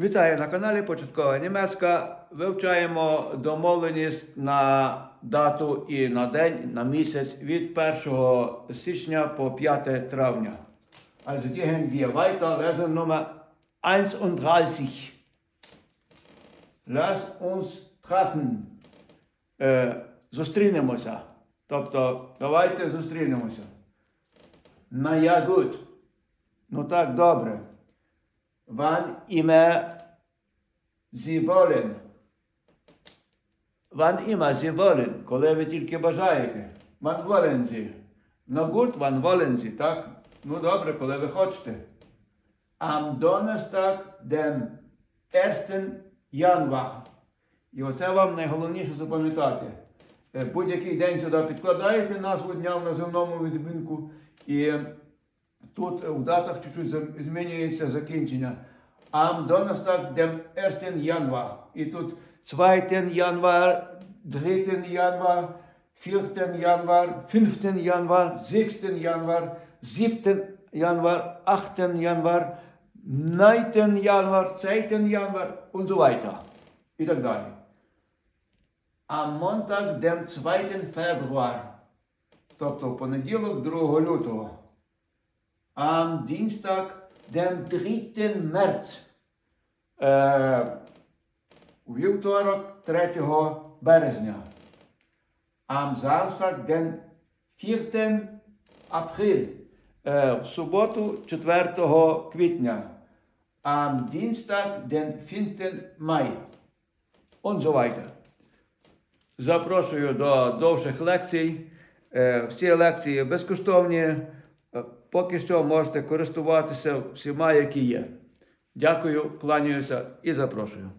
Вітаю на каналі Початкова Німецька. Вивчаємо домовленість на дату і на день, на місяць від 1 січня по 5 травня. Also gehen wir weiter, Lesson Nummer 31. Lass uns treffen. Е, зустрінемося. Тобто, давайте зустрінемося. На я gut. Ну так, добре. Wann immer Sie wollen. Wann wollen, коли ви тільки бажаєте. Wann wollen Sie? Ну gut, wann так? Ну добре, коли ви хочете. Am Donnerstag, den 1 Januar. І оце вам найголовніше запам'ятати. Будь-який день сюди підкладаєте назву дня в називному відмінку. І Тут у датах чуть-чуть змінюється закінчення. Am Donnerstag, dem 1. Januar. І тут 2. Januar, 3. Januar, 4. Januar, 5. Januar, 6. Januar, 7. Januar, 8. Januar, 9. Januar, 10. Januar und so weiter. І так далі. Am Montag, dem 2. Februar. Тобто в понеділок 2 лютого. Am Dienstag, den 3. März. Е, вівторок 3 березня. Am Samstag, den 4. April. Е, в суботу 4 квітня. Am Dienstag, den 5. Mai. Und so weiter. Запрошую до довших лекцій. Всі лекції безкоштовні. Е, Поки що можете користуватися всіма, які є. Дякую, кланяюся і запрошую.